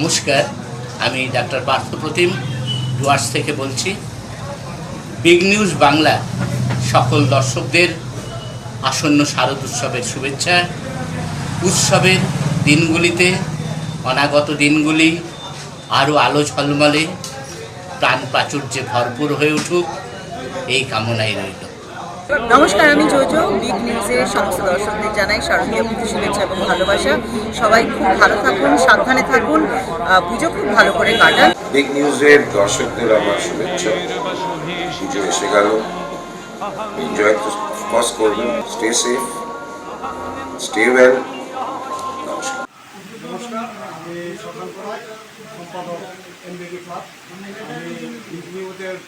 নমস্কার, আমি ডাক্তার পার্থপ্রতিম ডুয়ার্স থেকে বলছি। বিগ নিউজ বাংলা, সকল দর্শকদের আসন্ন শারদ উৎসবের শুভেচ্ছা। উৎসবের দিনগুলিতে, অনাগত দিনগুলি, আরও আলো ঝলমলে, প্রাণ প্রাচুর্যে ভরপুর হয়ে উঠুক, এই কামনাই রইল। নমস্কার আমি জোজো বিগ নিউজের সমস্ত দর্শকদের জানাই শারদীয় প্রীতি শুভেচ্ছা এবং ভালোবাসা। সবাই খুব ভালো থাকুন সাবধানে থাকুন পুজো খুব ভালো করে কাটান। বিগ নিউজের দর্শকদের আমার শুভেচ্ছা। পুজো এসে গেল। এনজয় তো কস করবেন। স্টে সেফ স্টে ওয়েল নমস্কার। নমস্কার। আমি সকাল করাই সম্পাদক এমবিবি ক্লাব। আমি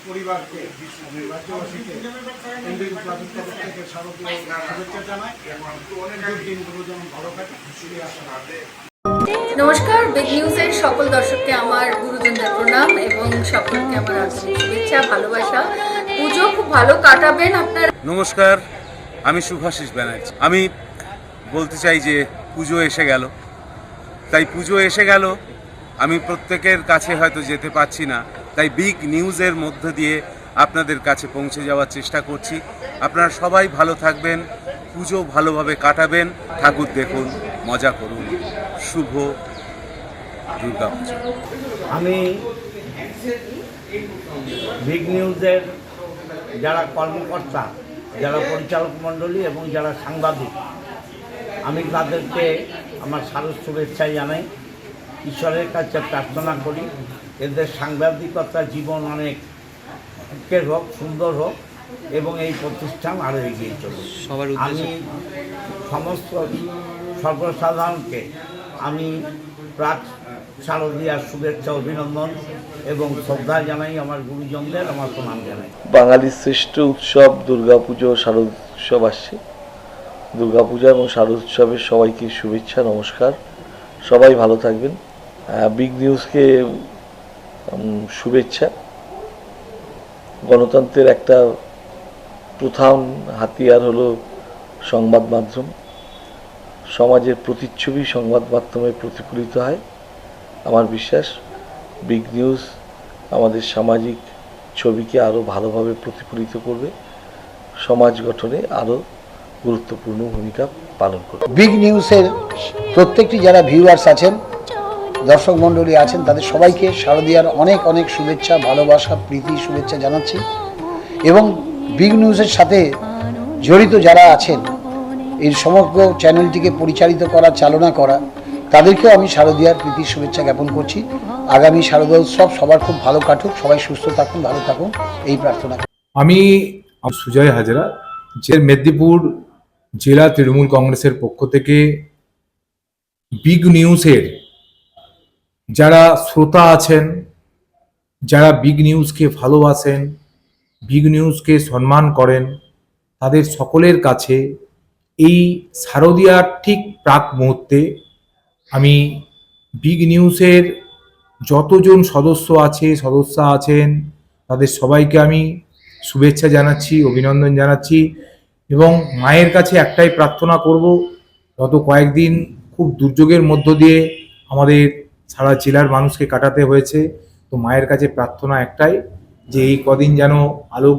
পরিবারকে আমি রাজ্যবাসীকে এমবিবি ক্লাবের তরফ থেকে শারদীয় শুভেচ্ছা জানাই দিনগুলো ভালো কাটে আসা নমস্কার বিগ নিউজের সকল দর্শককে আমার গুরুজনদের প্রণাম এবং সকলকে আমার আন্তরিক শুভেচ্ছা ভালোবাসা। পুজো খুব ভালো কাটাবেন আপনার। নমস্কার আমি শুভাশিস ব্যানার্জি। আমি বলতে চাই যে পুজো এসে গেল। তাই পুজো এসে গেল। আমি প্রত্যেকের কাছে হয়তো যেতে পারছি না। তাই বিগ নিউজের মধ্য দিয়ে আপনাদের কাছে পৌঁছে যাওয়ার চেষ্টা করছি। আপনারা সবাই ভালো থাকবেন, পুজো ভালোভাবে কাটাবেন। ঠাকুর দেখুন, মজা করুন। শুভ দুর্গা পুজো আমি বিগ নিউজের যারা কর্মকর্তা, যারা পরিচালক মণ্ডলী এবং যারা সাংবাদিক, আমি তাদেরকে আমার সারস শুভেচ্ছা জানাই। ঈশ্বরের কাছে প্রার্থনা করি এদের সাংবাদিকতা জীবন অনেক সুখের হোক সুন্দর হোক এবং এই প্রতিষ্ঠান আরও এগিয়ে চলুক। আমি সমস্ত সর্বসাধারণকে আমি প্রাক শারদীয়ার শুভেচ্ছা অভিনন্দন এবং শ্রদ্ধা জানাই আমার গুরুজনদের আমার প্রণাম জানাই। বাঙালির শ্রেষ্ঠ উৎসব দুর্গাপুজো শারদ উৎসব আসছে। দুর্গাপূজা এবং শারদ উৎসবের সবাইকে শুভেচ্ছা, নমস্কার। সবাই ভালো থাকবেন। বিগ নিউজকে শুভেচ্ছা। গণতন্ত্রের একটা প্রধান হাতিয়ার হলো সংবাদ মাধ্যম। সমাজের প্রতিচ্ছবি সংবাদ মাধ্যমে প্রতিফলিত হয়। আমার বিশ্বাস বিগ নিউজ আমাদের সামাজিক ছবিকে আরও ভালোভাবে প্রতিফলিত করবে। সমাজ গঠনে আরও গুরুত্বপূর্ণ ভূমিকা পালন করবে। বিগ নিউজের প্রত্যেকটি যারা ভিউয়ার্স আছেন দর্শক মণ্ডলী আছেন তাদের সবাইকে শারদীয়ার অনেক অনেক শুভেচ্ছা ভালোবাসা প্রীতি শুভেচ্ছা জানাচ্ছি। এবং বিগ নিউজের সাথে জড়িত যারা আছেন এই সমগ্র চ্যানেলটিকে পরিচালিত করা চালনা করা তাদেরকেও আমি শারদীয়ার প্রীতি শুভেচ্ছা জ্ঞাপন করছি। আগামী শারদীয় উৎসব সবার খুব ভালো কাটুক সবাই সুস্থ থাকুন ভালো থাকুন এই প্রার্থনা। আমি সুজয় হাজরা যে মেদিনীপুর জেলা তৃণমূল কংগ্রেসের পক্ষ থেকে বিগ নিউজের যারা শ্রোতা আছেন, যারা বিগ নিউজকে ভালোবাসেন, বিগ নিউজকে সম্মান করেন, তাদের সকলের কাছে এই শারদীয়ার ঠিক প্রাক মুহূর্তে আমি বিগ নিউজের যতজন সদস্য আছে, সদস্যা আছেন, তাদের সবাইকে আমি শুভেচ্ছা জানাচ্ছি, অভিনন্দন জানাচ্ছি। এবং মায়ের কাছে একটাই প্রার্থনা করব, গত কয়েকদিন খুব দুর্যোগের মধ্য দিয়ে আমাদের সারা জেলার মানুষকে কাটাতে হয়েছে। তো মায়ের কাছে প্রার্থনা একটাই যে এই কদিন যেন আলোক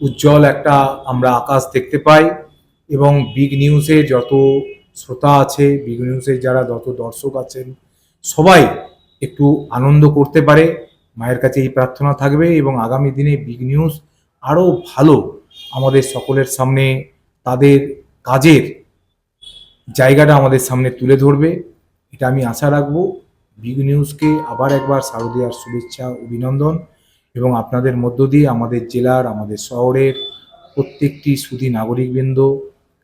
উজ্জ্বল একটা আমরা আকাশ দেখতে পাই এবং বিগ নিউজে যত শ্রোতা আছে, বিগ নিউজের যারা যত দর্শক আছেন, সবাই একটু আনন্দ করতে পারে। মায়ের কাছে এই প্রার্থনা থাকবে এবং আগামী দিনে বিগ নিউজ আরও ভালো আমাদের সকলের সামনে তাদের কাজের জায়গাটা আমাদের সামনে তুলে ধরবে। এটা আমি আশা রাখব। বিগ নিউজকে আবার একবার শারদীয়ার শুভেচ্ছা, অভিনন্দন এবং আপনাদের মধ্য দিয়ে আমাদের জেলার, আমাদের শহরের প্রত্যেকটি সুধী নাগরিকবৃন্দ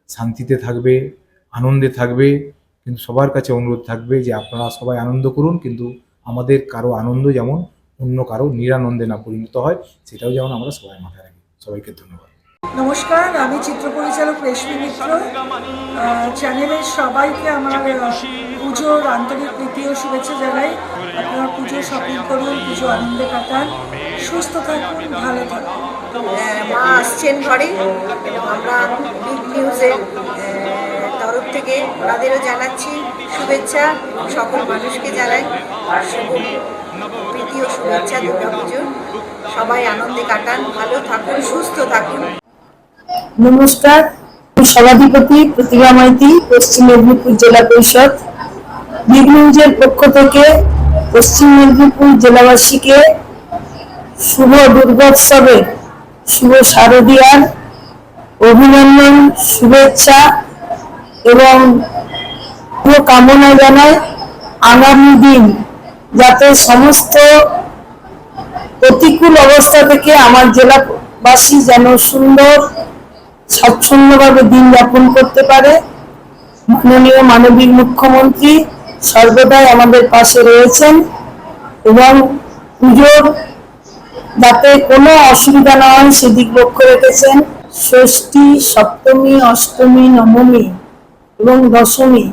শান্তিতে থাকবে, আনন্দে থাকবে। কিন্তু সবার কাছে অনুরোধ থাকবে যে আপনারা সবাই আনন্দ করুন, কিন্তু আমাদের কারও আনন্দ যেমন অন্য কারও নিরানন্দে না পরিণত হয়, সেটাও যেমন আমরা সবাই মাথায় রাখি। সবাইকে ধন্যবাদ। নমস্কার, আমি চিত্র পরিচালক রেশমি মিত্র। চ্যানেলের সবাইকে আমার পুজোর আন্তরিক প্রীতি ও শুভেচ্ছা জানাই। আপনারা পুজো শপিং করুন, পুজো আনন্দে কাটান। সুস্থ থাকুন, ভালো থাকুন। মা আসছেন ঘরে। আমরা বিগ নিউজের তরফ থেকে ওনাদেরও জানাচ্ছি শুভেচ্ছা, সকল মানুষকে জানাই শুভ প্রীতি ও শুভেচ্ছা দুর্গা সবাই আনন্দে কাটান, ভালো থাকুন, সুস্থ থাকুন। নমস্কার সভাধিপতি প্রতিভা মাইতি, পশ্চিম মেদিনীপুর জেলা পরিষদ। পক্ষ থেকে পশ্চিম মেদিনীপুর জেলাবাসীকে শুভ দুর্গোৎসবের শুভ শারদীয়ার অভিনন্দন, শুভেচ্ছা এবং কামনা জানাই আগামী দিন যাতে সমস্ত প্রতিকূল অবস্থা থেকে আমার জেলাবাসী যেন সুন্দর স্বচ্ছন্দভাবে দিন যাপন করতে পারে। মাননীয় মানবিক মুখ্যমন্ত্রী সর্বদাই আমাদের পাশে রয়েছেন এবং পুজোর যাতে কোনো অসুবিধা না হয় সেদিক লক্ষ্য রেখেছেন ষষ্ঠী, সপ্তমী, অষ্টমী, নবমী এবং দশমী।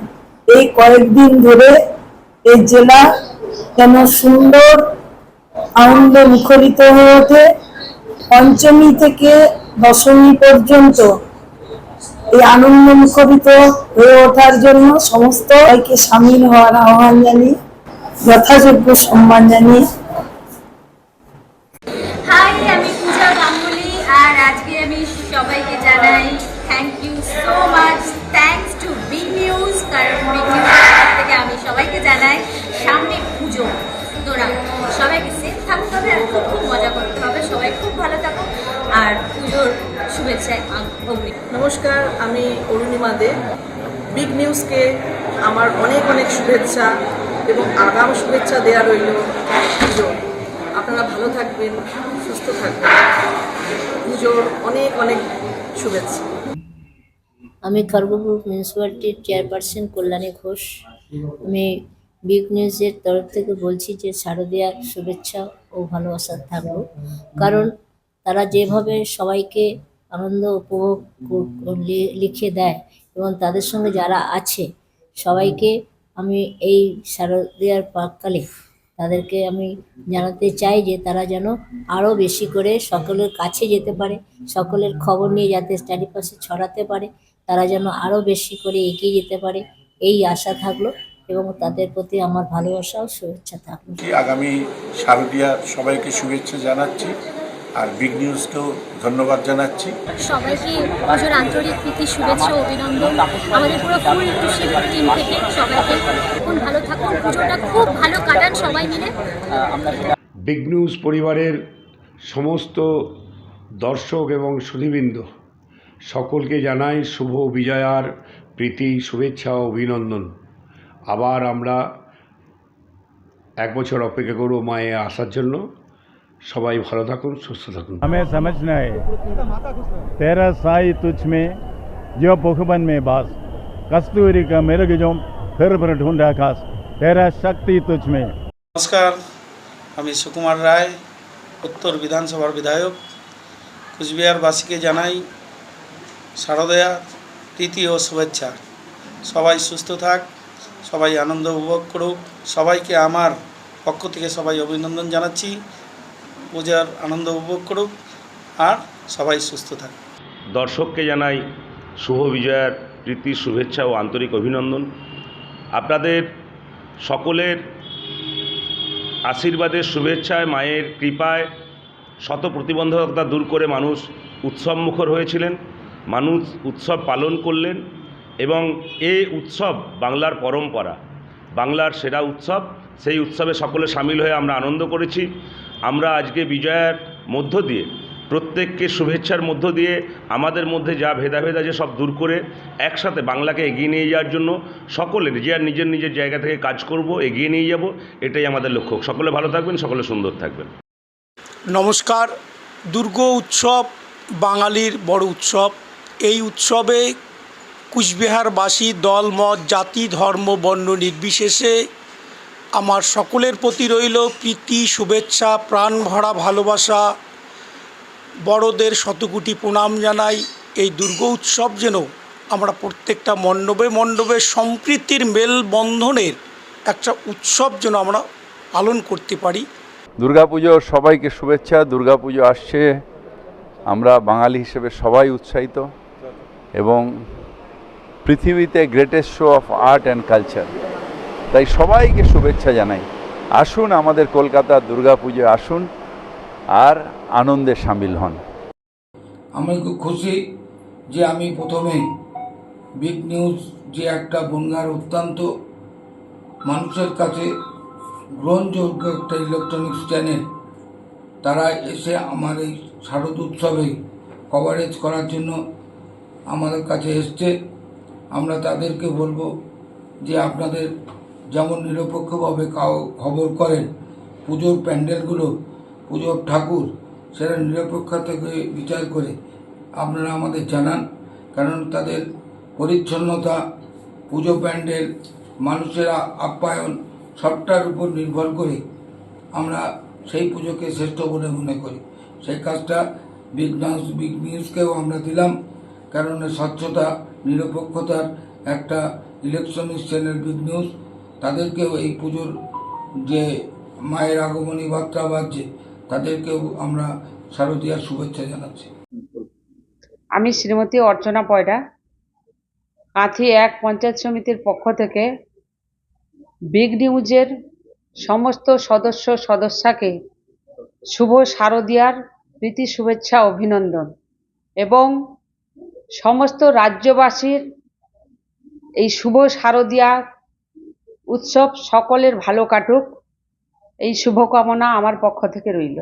এই কয়েকদিন ধরে এই জেলা যেন সুন্দর আনন্দ মুখরিত হয়ে ওঠে। পঞ্চমী থেকে দশমী পর্যন্ত এই আনন্দ মুখরিত হয়ে ওঠার জন্য সমস্ত একে সামিল হওয়ার আহ্বান জানি যথাযোগ্য সম্মান জানিয়ে। অগ্নি। নমস্কার, আমি অরুণিমা দে। বিগ নিউজকে আমার অনেক অনেক শুভেচ্ছা এবং আগাম শুভেচ্ছা দেওয়া রইল আপনারা ভালো থাকবেন, সুস্থ থাকবেন। পুজোর অনেক অনেক শুভেচ্ছা। আমি খড়গপুর মিউনিসিপ্যালিটির চেয়ারপারসন কল্যাণী ঘোষ। আমি বিগ নিউজের তরফ থেকে বলছি যে শারদীয়ার শুভেচ্ছা ও ভালোবাসা থাকল কারণ তারা যেভাবে সবাইকে আনন্দ উপভোগ লিখে দেয় এবং তাদের সঙ্গে যারা আছে, সবাইকে আমি এই শারদীয়ার প্রাককালে তাদেরকে আমি জানাতে চাই যে তারা যেন আরও বেশি করে সকলের কাছে যেতে পারে, সকলের খবর নিয়ে যাতে চারিপাশে ছড়াতে পারে, তারা যেন আরও বেশি করে এগিয়ে যেতে পারে, এই আশা থাকল এবং তাদের প্রতি আমার ভালোবাসা ও শুভেচ্ছা থাকল। আগামী শারদীয়ার সবাইকে শুভেচ্ছা জানাচ্ছি। আর বিগ নিউজকেও ধন্যবাদ জানাচ্ছি। সবাইকে পুজোর আন্তরিক প্রীতি শুভেচ্ছা অভিনন্দন। আমাদের পুরো ফুল টুসি টিম থেকে সবাইকে খুব ভালো থাকুন। পুজোটা খুব ভালো কাটান সবাই মিলে। বিগ নিউজ পরিবারের সমস্ত দর্শক এবং সুধীবৃন্দ সকলকে জানাই শুভ বিজয়ার প্রীতি শুভেচ্ছা ও অভিনন্দন। আবার আমরা এক বছর অপেক্ষা করব মায়ে আসার জন্য। সবাই ভালো থাকুন সুস্থ থাকুন। আমি সমঝনা তেরা সাই তুছ মে যে পুখবন মে বাস কস্তুরি কা মেরগ জম ফের ফের ঢুন্ডা কাস তেরা শক্তি তুছ মে নমস্কার আমি সুকুমার রায় উত্তর বিধানসভার বিধায়ক কুচবিহারবাসীকে জানাই শারদয়া প্রীতি ও শুভেচ্ছা সবাই সুস্থ থাক সবাই আনন্দ উপভোগ করুক সবাইকে আমার পক্ষ থেকে সবাই অভিনন্দন জানাচ্ছি পূজার আনন্দ উপভোগ করুক আর সবাই সুস্থ থাক দর্শককে জানাই শুভ বিজয়ার প্রীতি, শুভেচ্ছা ও আন্তরিক অভিনন্দন। আপনাদের সকলের আশীর্বাদের শুভেচ্ছায়, মায়ের কৃপায় শত প্রতিবন্ধকতা দূর করে মানুষ উৎসবমুখর হয়েছিলেন, মানুষ উৎসব পালন করলেন এবং এই উৎসব বাংলার পরম্পরা, বাংলার সেরা উৎসব। সেই উৎসবে সকলে সামিল হয়ে আমরা আনন্দ করেছি। আমরা আজকে বিজয়ের মধ্য দিয়ে, প্রত্যেককে শুভেচ্ছার মধ্য দিয়ে, আমাদের মধ্যে যা ভেদাভেদ আছে সব দূর করে একসাথে বাংলাকে এগিয়ে নিয়ে যাওয়ার জন্য সকলে যে আর নিজের নিজের জায়গা থেকে কাজ করব, এগিয়ে নিয়ে যাব, এটাই আমাদের লক্ষ্য। সকলে ভালো থাকবেন, সকলে সুন্দর থাকবেন। নমস্কার। দুর্গ উৎসব বাঙালির বড় উৎসব। এই উৎসবে কুচবিহারবাসী দল, মত, জাতি, ধর্ম, বর্ণ নির্বিশেষে আমার সকলের প্রতি রইল প্রীতি, শুভেচ্ছা, প্রাণ ভরা ভালোবাসা। বড়দের শতকোটি প্রণাম জানাই। এই দুর্গ উৎসব যেন আমরা প্রত্যেকটা মণ্ডপে মণ্ডপে সম্প্রীতির মেলবন্ধনের একটা উৎসব যেন আমরা পালন করতে পারি। দুর্গাপুজোর সবাইকে শুভেচ্ছা। দুর্গাপুজো আসছে। আমরা বাঙালি হিসেবে সবাই উৎসাহিত এবং পৃথিবীতে greatest show of art and culture তাই সবাইকে শুভেচ্ছা জানাই। আসুন আমাদের কলকাতা দুর্গাপুজো আসুন আর আনন্দে সামিল হন। আমি খুব খুশি যে আমি প্রথমে বিগ নিউজ যে একটা বনগার অত্যন্ত মানুষের কাছে গ্রহণযোগ্য একটা ইলেকট্রনিক্স চ্যানেল তারা এসে আমার এই শারদ উৎসবে কভারেজ করার জন্য আমাদের কাছে এসছে। আমরা তাদেরকে বলব যে আপনাদের যেমন নিরপেক্ষভাবে কাও খবর করেন, পুজোর প্যান্ডেলগুলো, পুজোর ঠাকুর, সেটা নিরপেক্ষ থেকে বিচার করে। আপনারা আমাদের জানান, কারণ তাদের পরিচ্ছন্নতা, পুজো প্যান্ডেল, মানুষেরা আপ্যায়ন, সবটার উপর নির্ভর করে আমরা সেই পুজোকে শ্রেষ্ঠ বলে মনে করি। সেই কাজটা বিগ নিউজ বিগ নিউজকেও আমরা দিলাম, কারণ স্বচ্ছতা, নিরপেক্ষতার একটা ইলেকট্রনিক্স চ্যানেল বিগ নিউজ। তাদেরকেও এই পুজোর যে মায়ের আগমনী বার্তা বাজছে তাদেরকেও আমরা শারদীয়ার শুভেচ্ছা জানাচ্ছি। আমি শ্রীমতী অর্চনা পয়ডা, কাঁথি এক পঞ্চায়েত সমিতির পক্ষ থেকে বিগ নিউজের সমস্ত সদস্য সদস্যাকে শুভ শারদীয়ার প্রীতি শুভেচ্ছা অভিনন্দন এবং সমস্ত রাজ্যবাসীর এই শুভ শারদীয়া উৎসব সকলের ভালো কাটুক। এই শুভকামনা আমার পক্ষ থেকে রইল।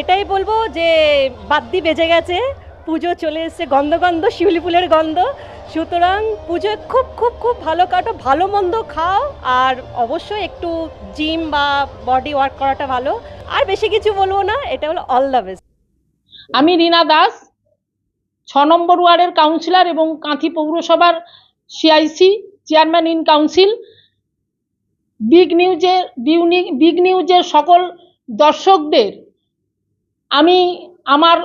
এটাই বলব যে বাদ্যি বেজে গেছে পুজো চলে এসেছে গন্ধ গন্ধ শিউলি ফুলের গন্ধ। সুতরাং পুজো খুব খুব খুব ভালো কাটো ভালো মন্দ খাও আর অবশ্যই একটু জিম বা বডি ওয়ার্ক করাটা ভালো। আর বেশি কিছু বলব না এটা হলো অল দ্য বেস্ট আমি রীনা দাস ছ নম্বর ওয়ার্ডের কাউন্সিলর এবং কাঁথি পৌরসভার CIC chairman in council big নিউজের বিগ নিউজের সকল দর্শকদের আমি আমার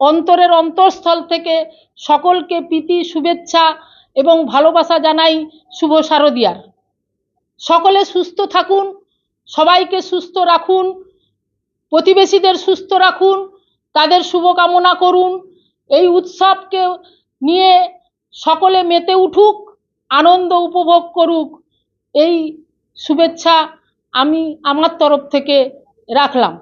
অন্তরের অন্তঃস্থল থেকে সকলকে প্রীতি, শুভেচ্ছা এবং ভালোবাসা জানাই শুভ শারদিয়ার। সকলে সুস্থ থাকুন, সবাইকে সুস্থ রাখুন, প্রতিবেশীদের সুস্থ রাখুন, তাদের শুভকামনা করুন। এই উৎসবকে নিয়ে সকলে মেতে উঠুক, আনন্দ উপভোগ করুক। এই শুভেচ্ছা আমি আমার তরফ থেকে রাখলাম।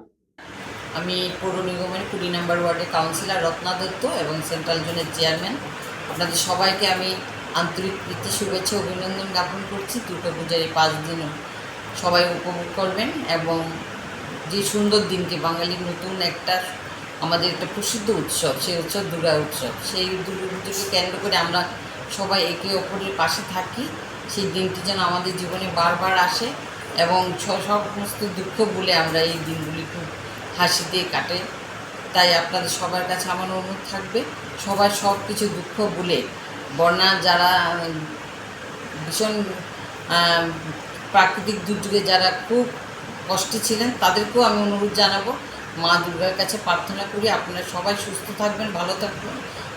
আমি পৌর নিগমের কুড়ি নম্বর ওয়ার্ডের কাউন্সিলর রত্না দত্ত এবং সেন্ট্রাল জোনের চেয়ারম্যান। আপনাদের সবাইকে আমি আন্তরিক প্রীতি, শুভেচ্ছা, অভিনন্দন জ্ঞাপন করছি। দুর্গাপূজার এই পাঁচ দিন সবাই উপভোগ করবেন এবং যে সুন্দর দিনকে বাঙালির নতুন একটা আমাদের একটা প্রসিদ্ধ উৎসব, সেই উৎসব দুর্গা উৎসব। সেই দুর্গা পুজোকে কেন্দ্র করে আমরা সবাই একে অপরের পাশে থাকি। সেই দিনটি যেন আমাদের জীবনে বারবার আসে এবং সমস্ত দুঃখ বলে আমরা এই দিনগুলি খুব হাসি দিয়ে কাটে। তাই আপনাদের সবার কাছে আমার অনুরোধ থাকবে, সবার সব কিছু দুঃখ বলে বন্যা, যারা, ভীষণ প্রাকৃতিক দুর্যোগে যারা খুব কষ্টে ছিলেন, তাদেরকেও আমি অনুরোধ জানাব, মা দুর্গার কাছে প্রার্থনা করি আপনারা সবাই সুস্থ থাকবেন, ভালো থাকবেন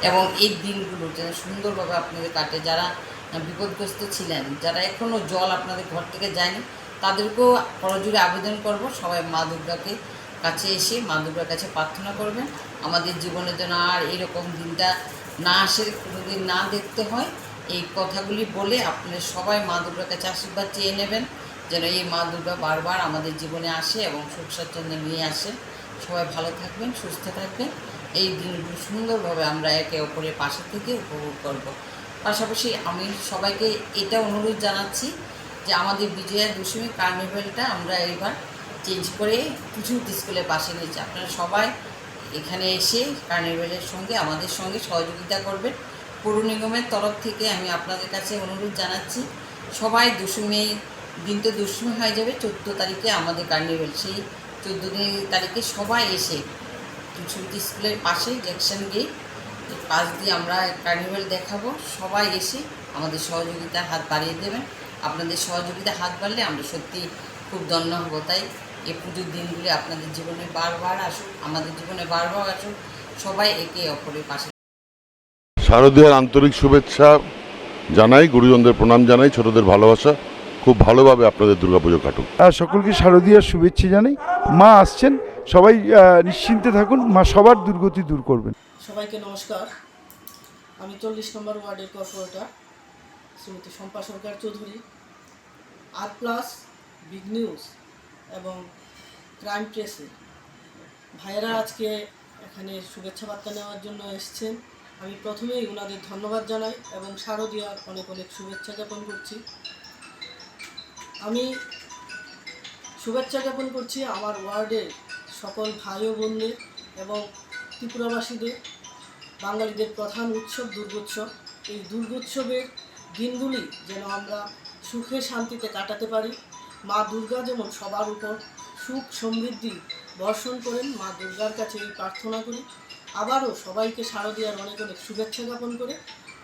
এবং এই দিনগুলো যেন সুন্দরভাবে আপনাদের কাটে। যারা বিপদগ্রস্ত ছিলেন। যারা এখনও জল আপনাদের ঘর থেকে যায়নি, তাদেরকেও করজোরে আবেদন করব। সবাই মা দুর্গাকে কাছে এসে মা দুর্গার কাছে প্রার্থনা করবেন। আমাদের জীবনে যেন আর এরকম দিনটা না আসে, কোনোদিন না দেখতে হয়। এই কথাগুলি বলে আপনারা সবাই মা দুর্গার কাছে আশীর্বাদ চেয়ে নেবেন, যেন এই মা দুর্গা বারবার আমাদের জীবনে আসে এবং সুখ স্বাচ্ছন্দ্য নিয়ে আসে। সবাই ভালো থাকবেন, সুস্থ থাকবেন। এই দিনগুলো সুন্দরভাবে আমরা একে অপরের পাশে থেকে উপভোগ করব। পাশাপাশি আমি সবাইকে এটা অনুরোধ জানাচ্ছি যে আমাদের বিজয়া দশমী কার্নিভ্যালটা আমরা এবার চেঞ্জ করে কিছু স্কুলের পাশে নিয়েছি। আপনারা সবাই এখানে এসে কার্নিভ্যালের সঙ্গে, আমাদের সঙ্গে সহযোগিতা করবেন। পৌর নিগমের তরফ থেকে আমি আপনাদের কাছে অনুরোধ জানাচ্ছি, সবাই দশমী দিন তো দশমী হয়ে যাবে, চোদ্দ তারিখে আমাদের কার্নিভ্যাল সেই চোদ্দ তারিখে সবাই এসে কিছু স্কুলের পাশে জ্যাকসন গেট পাশ দিয়ে আমরা কার্নিভ্যাল দেখাবো। সবাই এসে আমাদের সহযোগিতার হাত বাড়িয়ে দেবেন। আপনাদের সহযোগিতা হাত বাড়লে আমরা সত্যি খুব ধন্য হব। তাই এই পুজোর দিনগুলি আপনাদের জীবনে বারবার আসুক আমাদের জীবনে বারবার আসুক। সবাই একে অপরের পাশে শারদীয়ার আন্তরিক শুভেচ্ছা জানাই গুরুজনদের প্রণাম জানাই ছোটদের ভালোবাসা। খুব ভালোভাবে আপনাদের দুর্গাপুজো কাটুক। আর সকলকে শারদীয়ার শুভেচ্ছা জানাই। মা আসছেন সবাই নিশ্চিন্তে থাকুন। মা সবার দুর্গতি দূর করবেন। সবাইকে নমস্কার। আমি চল্লিশ নম্বর ওয়ার্ডের কর্পোরেটর শ্রীমতী শম্পা সরকার চৌধুরী। আর প্লাস বিগ নিউজ এবং ক্রাইম প্রেসে ভাইয়েরা আজকে এখানে শুভেচ্ছা বার্তা নেওয়ার জন্য এসছেন। আমি প্রথমেই ওনাদের ধন্যবাদ জানাই এবং শারদীয়ার অনেক অনেক শুভেচ্ছা জ্ঞাপন করছি। আমি শুভেচ্ছা জ্ঞাপন করছি আমার ওয়ার্ডের সকল ভাই ও বোনদের এবং ত্রিপুরাবাসীদের, বাঙালিদের প্রধান উৎসব দুর্গোৎসব। এই দুর্গোৎসবের দিনগুলি যেন আমরা সুখে শান্তিতে কাটাতে পারি। মা দুর্গা যেমন সবার উপর সুখ সমৃদ্ধি বর্ষণ করেন, মা দুর্গার কাছে এই প্রার্থনা করি। আবারও সবাইকে শারদীয়ার অনেক অনেক শুভেচ্ছা জ্ঞাপন করে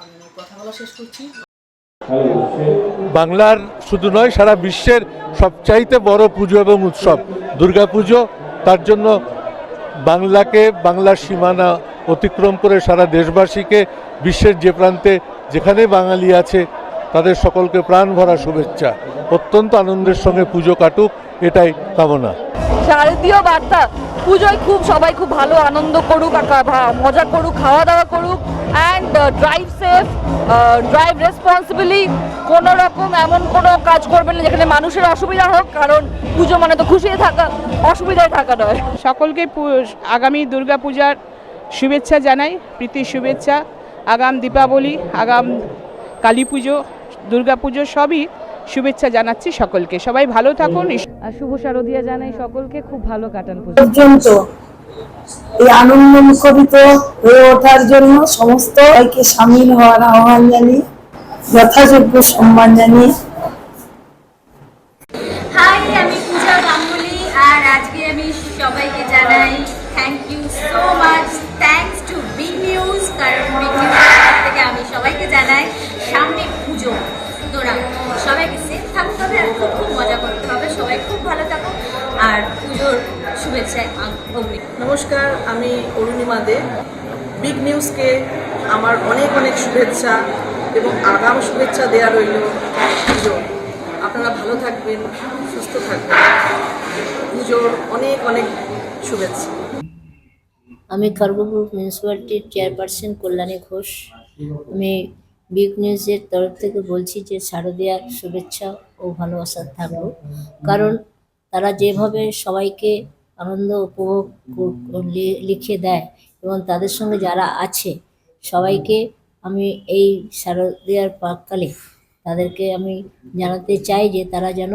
আমি আমার কথা বলা শেষ করছি। বাংলার শুধু নয়, সারা বিশ্বের সবচাইতে বড় পুজো এবং উৎসব দুর্গাপুজো। তার জন্য বাংলাকে বাংলার সীমানা অতিক্রম করে সারা দেশবাসীকে বিশ্বের যে প্রান্তে যেখানে বাঙালি আছে, তাদের সকলকে প্রাণ ভরা শুভেচ্ছা। অত্যন্ত আনন্দের সঙ্গে পুজো কাটুক, এটাই কামনা। শারদীয় বার্তা। পুজোয় খুব, সবাই খুব ভালো আনন্দ করুক মজা করুক খাওয়া দাওয়া করুক and drive safe drive responsibly কোনো রকম এমন কোনো কাজ করবেন না যেখানে মানুষের অসুবিধা হোক, কারণ পুজো মানে তো খুশি থাকা, অসুবিধায় থাকা নয়। সকলকে আগামী দুর্গাপূজার শুভেচ্ছা জানাই, প্রীতি শুভেচ্ছা, আগাম দীপাবলি, আগাম কালী পুজো দুর্গাপুজো, সবই শুভেচ্ছা জানাচ্ছি সকলকে। সবাই ভালো থাকুন। আর শুভ শারদিয়া জানাই সকলকে। খুব ভালো কাটান পর্যন্ত এই আনন্দ মুখরিত হয়ে ওঠার জন্য সমস্ত সবাইকে সামিল হওয়ার আহ্বান জানি যথাযোগ্য সম্মান জানিয়ে। নমস্কার, আমি অরুণিমা দে। বিগ নিউজকে আমার অনেক অনেক শুভেচ্ছা এবং আগাম শুভেচ্ছা দেওয়া রইল আপনারা ভালো থাকবেন, সুস্থ থাকবেন। পুজোর অনেক অনেক শুভেচ্ছা। আমি খড়গপুর মিউনিসিপ্যালিটির চেয়ারপারসন কল্যাণী ঘোষ। আমি বিগ নিউজের তরফ থেকে বলছি যে শারদীয়ার শুভেচ্ছা ও ভালোবাসা থাকল। কারণ তারা যেভাবে সবাইকে আনন্দ উপভোগ লিখে দেয় এবং তাদের সঙ্গে যারা আছে, সবাইকে আমি এই শারদীয়ার প্রাককালে তাদেরকে আমি জানাতে চাই যে তারা যেন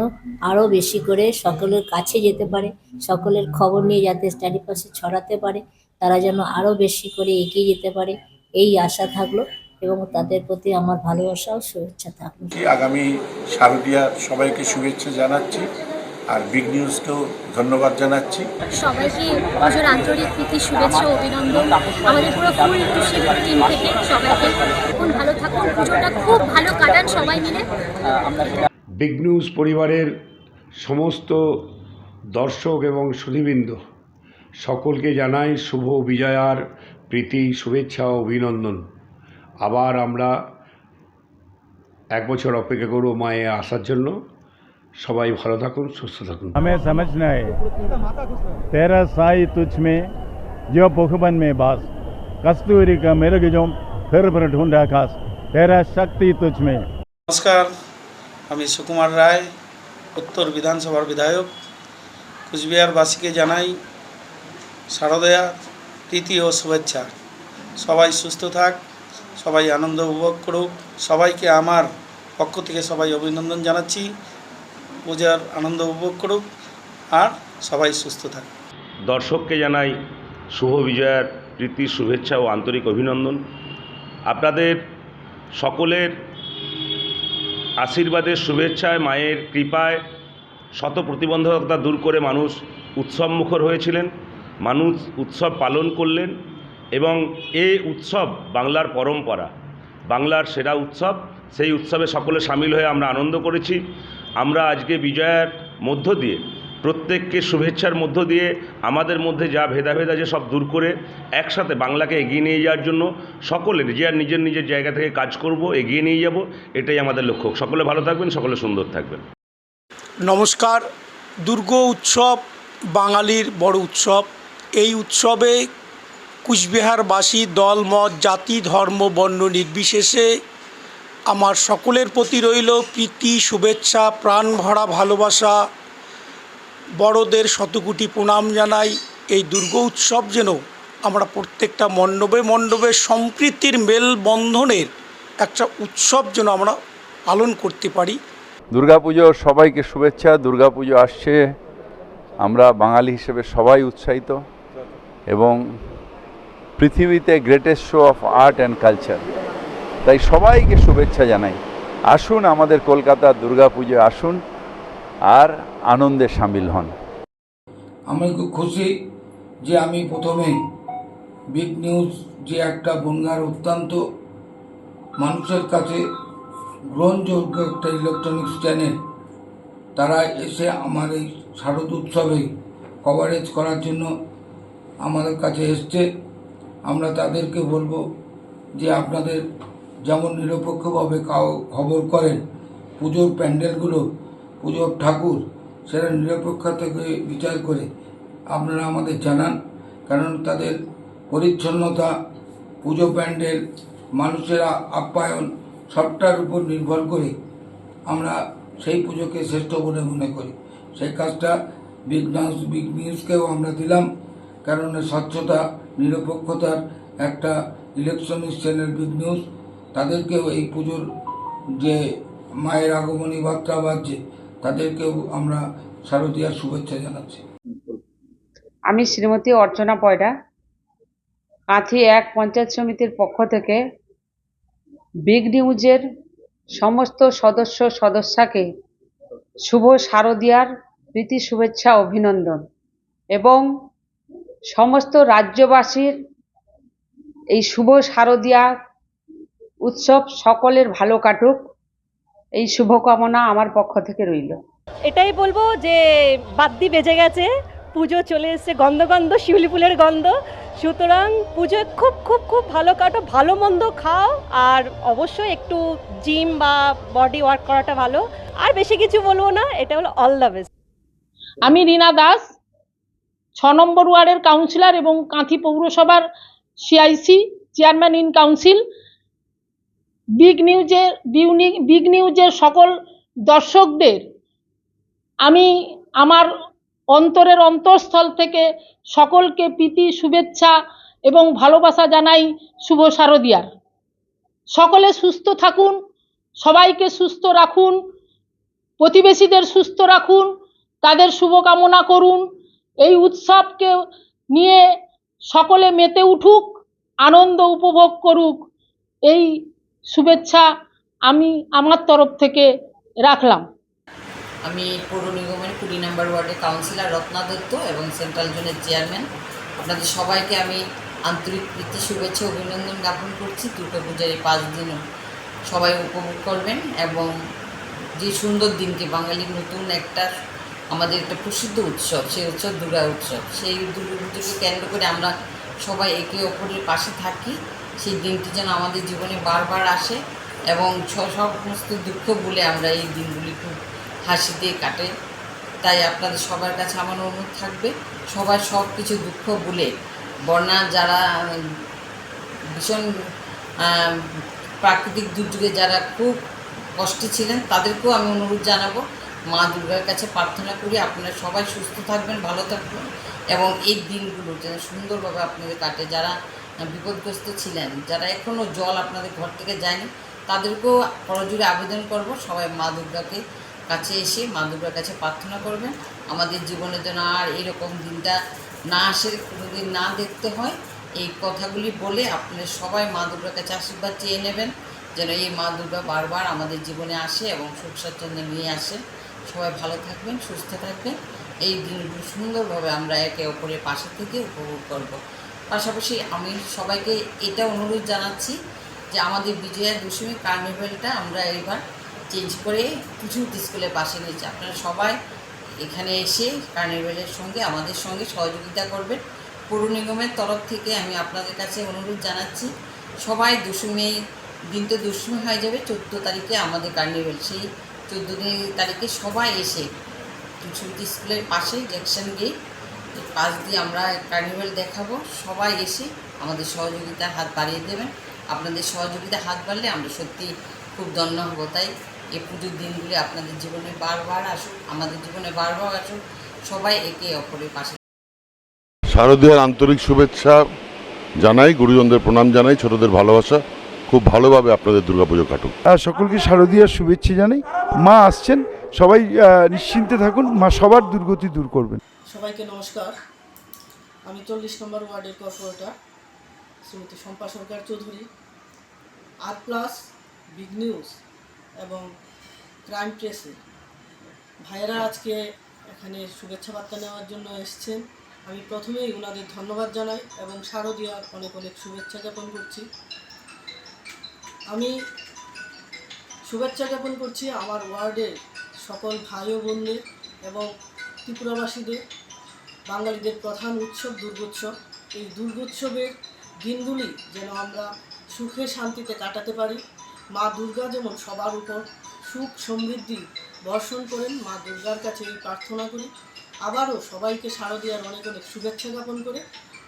আরও বেশি করে সকলের কাছে যেতে পারে, সকলের খবর নিয়ে যাতে চারিপাশে ছড়াতে পারে, তারা যেন আরও বেশি করে এগিয়ে যেতে পারে, এই আশা থাকল এবং তাদের প্রতি আমার ভালোবাসা ও শুভেচ্ছা থাকল। আগামী শারদীয়ার সবাইকে শুভেচ্ছা জানাচ্ছি। আর বিগ নিউজকেও ধন্যবাদ জানাচ্ছি। সবাইকে পুজোর আন্তরিক প্রীতি শুভেচ্ছা অভিনন্দন। আমাদের পুরো ফুল টুসিপ টিম থেকে সবাইকে খুব ভালো থাকুন। পুজোটা খুব ভালো কাটান সবাই মিলে। বিগ নিউজ পরিবারের সমস্ত দর্শক এবং সুধীবৃন্দ সকলকে জানাই শুভ বিজয়ার প্রীতি শুভেচ্ছা ও অভিনন্দন। আবার আমরা এক বছর অপেক্ষা করব মায়ে আসার জন্য। সবাই ভালো থাকুন সুস্থ থাকুন हमें समझना है तेरा साई तुझ में जो पुखबन में बास कस्तूरी का मेरग जो फिर फिर ढूंढा खास तेरा शक्ति तुझ में নমস্কার আমি সুকুমার রায় উত্তর বিধানসভার বিধায়ক কুচবিহারবাসীকে জানাই শারদয়া প্রীতি ও শুভেচ্ছা সবাই সুস্থ থাক সবাই আনন্দ উপভোগ করুক সবাইকে আমার পক্ষ থেকে সবাই অভিনন্দন জানাচ্ছি পূজার আনন্দ উপভোগ করুক আর সবাই সুস্থ থাক দর্শককে জানাই শুভ বিজয়ার প্রীতি, শুভেচ্ছা ও আন্তরিক অভিনন্দন। আপনাদের সকলের আশীর্বাদের, শুভেচ্ছায়, মায়ের কৃপায় শত প্রতিবন্ধকতা দূর করে মানুষ উৎসবমুখর হয়েছিলেন, মানুষ উৎসব পালন করলেন এবং এই উৎসব বাংলার পরম্পরা, বাংলার সেরা উৎসব, সেই উৎসবে সকলে সামিল হয়ে আমরা আনন্দ করেছি। আমরা আজকে বিজয়ার মধ্য দিয়ে, প্রত্যেককে শুভেচ্ছার মধ্য দিয়ে, আমাদের মধ্যে যা ভেদাভেদ আছে সব দূর করে একসাথে বাংলাকে এগিয়ে নিয়ে যাওয়ার জন্য সকলের যে আর নিজের নিজের জায়গা থেকে কাজ করব, এগিয়ে নিয়ে যাব, এটাই আমাদের লক্ষ্য। সকলে ভালো থাকবেন, সকলে সুন্দর থাকবেন। নমস্কার। দুর্গ উৎসব বাঙালির বড় উৎসব। এই উৎসবে কুচবিহারবাসী দল মত জাতি, ধর্ম, বর্ণ নির্বিশেষে আমার সকলের প্রতি রইল প্রীতি, শুভেচ্ছা, প্রাণ ভরা ভালোবাসা। বড়দের শতকোটি প্রণাম জানাই। এই দুর্গা উৎসব যেন আমরা প্রত্যেকটা মণ্ডপে মণ্ডপে সম্প্রীতির মেলবন্ধনের একটা উৎসব যেন আমরা পালন করতে পারি। দুর্গাপুজো, সবাইকে শুভেচ্ছা। দুর্গাপুজো আসছে। আমরা বাঙালি হিসেবে সবাই উৎসাহিত এবং পৃথিবীতে greatest show of art and culture তাই সবাইকে শুভেচ্ছা জানাই। আসুন আমাদের কলকাতার দুর্গাপুজো আসুন আর আনন্দে সামিল হন। আমি খুব খুশি যে আমি প্রথমে বিগ নিউজ যে একটা বনগার অত্যন্ত মানুষের কাছে গ্রহণযোগ্য একটা ইলেকট্রনিক্স চ্যানেল তারা এসে আমার এই শারদ উৎসবে কভারেজ করার জন্য আমাদের কাছে এসছে। আমরা তাদেরকে বলব যে আপনাদের যেমন নিরপেক্ষভাবে কাও খবর করেন পুজোর প্যান্ডেলগুলো, পুজোর ঠাকুর, সেটা নিরপেক্ষ থেকে বিচার করে আপনারা আমাদের জানান, কারণ তাদের পরিচ্ছন্নতা, পুজো প্যান্ডেল, মানুষের আপ্যায়ন, সবটার উপর নির্ভর করে আমরা সেই পুজোকে শ্রেষ্ঠ বলে মনে করি। সেই কাজটা বিগ নিউজ, বিগ নিউজকেও আমরা দিলাম, কারণ স্বচ্ছতা, নিরপেক্ষতার একটা ইলেকট্রনিক্স চ্যানেল বিগ নিউজ। তাদেরকেও এই পুজোর যে মায়ের আগমনী বার্তা বাজছে, তাদেরকেও আমরা শারদীয়ার শুভেচ্ছা জানাচ্ছি। আমি শ্রীমতী অর্চনা পয়ডা, কাঁথি এক পঞ্চায়েত সমিতির পক্ষ থেকে বিগ নিউজের সমস্ত সদস্য সদস্যাকে শুভ শারদীয়ার প্রীতি শুভেচ্ছা, অভিনন্দন। এবং সমস্ত রাজ্যবাসীর এই শুভ শারদীয়া উৎসব সকলের ভালো কাটুক। এই শুভকামনা আমার পক্ষ থেকে রইল। এটাই বলব যে বাদ্যি বেজে গেছে পুজো চলে এসেছে গন্ধ গন্ধ শিউলি ফুলের গন্ধ। সুতরাং পুজো খুব খুব খুব ভালো কাটো ভালো মন্দ খাও আর অবশ্যই একটু জিম বা বডি ওয়ার্ক করাটা ভালো। আর বেশি কিছু বলব না এটা হলো অল দ্য বেস্ট আমি রীনা দাস ছ নম্বর ওয়ার্ডের কাউন্সিলর এবং কাঁথি পৌরসভার CIC chairman in council big নিউজের বিগ নিউজের সকল দর্শকদের, আমি আমার অন্তরের অন্তঃস্থল থেকে সকলকে প্রীতি, শুভেচ্ছা এবং ভালোবাসা জানাই শুভ শারদিয়ার। সকলে সুস্থ থাকুন, সবাইকে সুস্থ রাখুন, প্রতিবেশীদের সুস্থ রাখুন, তাদের শুভকামনা করুন, এই উৎসবকে নিয়ে সকলে মেতে উঠুক, আনন্দ উপভোগ করুক, এই শুভেচ্ছা আমি আমার তরফ থেকে রাখলাম। আমি পৌর নিগমের কুড়ি নম্বর ওয়ার্ডের কাউন্সিলর রত্না দত্ত এবং সেন্ট্রাল জোনের চেয়ারম্যান। আপনাদের সবাইকে আমি আন্তরিক প্রীতি, শুভেচ্ছা, অভিনন্দন জ্ঞাপন করছি। দুর্গাপূজার এই পাঁচ দিনও সবাই উপভোগ করবেন এবং যে সুন্দর দিনকে বাঙালির নতুন একটা আমাদের একটা প্রসিদ্ধ উৎসব, সেই উৎসব দুর্গা উৎসব। সেই দুর্গা পুজোকে কেন্দ্র করে আমরা সবাই একে অপরের পাশে থাকি। সেই দিনটি যেন আমাদের জীবনে বারবার আসে এবং সমস্ত দুঃখ ভুলে আমরা এই দিনগুলি খুব হাসি দিয়ে কাটে। তাই আপনাদের সবার কাছে আমার অনুরোধ থাকবে, সবাই সব কিছু দুঃখ ভুলে, বন্যা যারা, ভীষণ প্রাকৃতিক দুর্যোগে যারা খুব কষ্টে ছিলেন, তাদেরকেও আমি অনুরোধ জানাব, মা দুর্গার কাছে প্রার্থনা করি আপনারা সবাই সুস্থ থাকবেন, ভালো থাকবেন এবং এই দিনগুলো যেন সুন্দরভাবে আপনাদের কাটে। যারা বিপদগ্রস্ত ছিলেন। যারা এখনও জল আপনাদের ঘর থেকে যায়নি, তাদেরকেও করজোরে আবেদন করব। সবাই মা দুর্গাকে কাছে এসে মা দুর্গার কাছে প্রার্থনা করবেন। আমাদের জীবনে যেন আর এরকম দিনটা না আসে, কোনোদিন না দেখতে হয়। এই কথাগুলি বলে আপনারা সবাই মা দুর্গার কাছে আশীর্বাদ চেয়ে নেবেন, যেন এই মা দুর্গা বারবার আমাদের জীবনে আসে এবং সুখ স্বাচ্ছন্দ্য নিয়ে আসে সবাই ভালো থাকবেন, সুস্থ থাকবেন। এই দিনগুলো সুন্দরভাবে আমরা একে অপরের পাশে থেকে উপভোগ করব। পাশাপাশি আমি সবাইকে এটা অনুরোধ জানাচ্ছি যে আমাদের বিজয়া দশমী কার্নিভেলটা আমরা এবার চেঞ্জ করে কিছু স্কুলের পাশে নিয়েছি। আপনারা সবাই এখানে এসে কার্নিভেলের সঙ্গে, আমাদের সঙ্গে সহযোগিতা করবেন। পৌর নিগমের তরফ থেকে আমি আপনাদের কাছে অনুরোধ জানাচ্ছি, সবাই দশমী দিন তো দশমী হয়ে যাবে, চোদ্দ তারিখে আমাদের কার্নিভেল। সেই চোদ্দ তারিখে সবাই এসে ছুটি স্কুলের পাশে জ্যাকসন গেট পাশ দিয়ে আমরা কার্নিভেল দেখাবো। সবাই এসে আমাদের সহযোগিতার হাত বাড়িয়ে দেবেন। আপনাদের সহযোগিতার হাত বাড়লে আমরা সত্যি খুব ধন্য হব। তাই এই পুজোর দিনগুলি আপনাদের জীবনে বারবার আসুক আমাদের জীবনে বারবার আসুক। সবাই একে অপরের পাশে শারদীয়ার আন্তরিক শুভেচ্ছা জানাই গুরুজনদের প্রণাম জানাই ছোটদের ভালোবাসা। খুব ভালোভাবে আপনাদের দুর্গাপুজো কাটুক। আর সকলকে শারদীয়ার শুভেচ্ছা জানাই। মা আসছেন সবাই নিশ্চিন্তে থাকুন। মা সবার দুর্গতি দূর করবেন। সবাইকে নমস্কার। আমি চল্লিশ নম্বর ওয়ার্ডের কর্পোরেটর, শ্রীমতী শম্পা সরকার চৌধুরী। আর প্লাস বিগ নিউজ এবং ক্রাইম প্রেসে। ভাইয়েরা আজকে এখানে শুভেচ্ছা বার্তা নেওয়ার জন্য এসেছেন। আমি প্রথমেই ওনাদের ধন্যবাদ জানাই এবং শারদীয়ার অনেক অনেক শুভেচ্ছা জ্ঞাপন করছি। আমি শুভেচ্ছা জ্ঞাপন করছি আমার ওয়ার্ডের সকল ভাই ও বোনদের এবং ত্রিপুরাবাসীদের। বাঙালিদের প্রধান উৎসব দুর্গোৎসব। এই দুর্গোৎসবের দিনগুলি যেন আমরা সুখে শান্তিতে কাটাতে পারি। মা দুর্গা যেমন সবার উপর সুখ সমৃদ্ধি বর্ষণ করেন, মা দুর্গার কাছে এই প্রার্থনা করি। আবারও সবাইকে শারদীয়ার অনেক অনেক শুভেচ্ছা জ্ঞাপন করে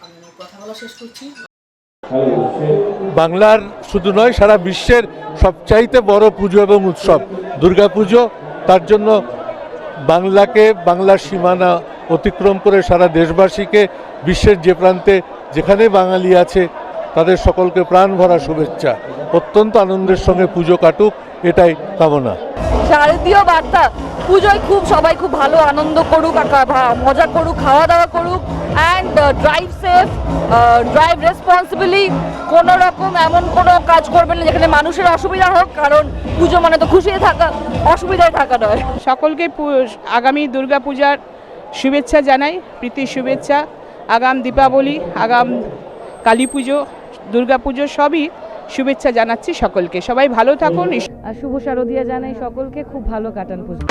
আমি আমার কথা বলা শেষ করছি। বাংলার শুধু নয়, সারা বিশ্বের সবচাইতে বড় পুজো এবং উৎসব দুর্গাপুজো। তার জন্য বাংলাকে বাংলার সীমানা অতিক্রম করে সারা দেশবাসীকে বিশ্বের যে প্রান্তে যেখানে বাঙালি আছে তাদের সকলকে প্রাণ ভরা শুভেচ্ছা। অত্যন্ত আনন্দের সঙ্গে পুজো কাটুক এটাই কামনা। শারদীয় বার্তা পুজোয় খুব সবাই খুব ভালো আনন্দ করুক ভা- মজা করুক খাওয়া দাওয়া করুক and drive safe drive responsibly কোনো রকম এমন কোনো কাজ করবেন না যেখানে মানুষের অসুবিধা হোক কারণ পুজো মানে তো খুশিতে থাকা অসুবিধায় থাকা নয়। সকলকে পু- আগামী দুর্গাপূজার শুভেচ্ছা জানাই, প্রীতি শুভেচ্ছা, আগাম দীপাবলি, আগাম কালী পুজো, দুর্গা পুজো, সবই শুভেচ্ছা জানাচ্ছি সকলকে। সবাই ভালো থাকুন, আর শুভ শারদিয়া জানাই সকলকে, খুব ভালো কাটান পুজো।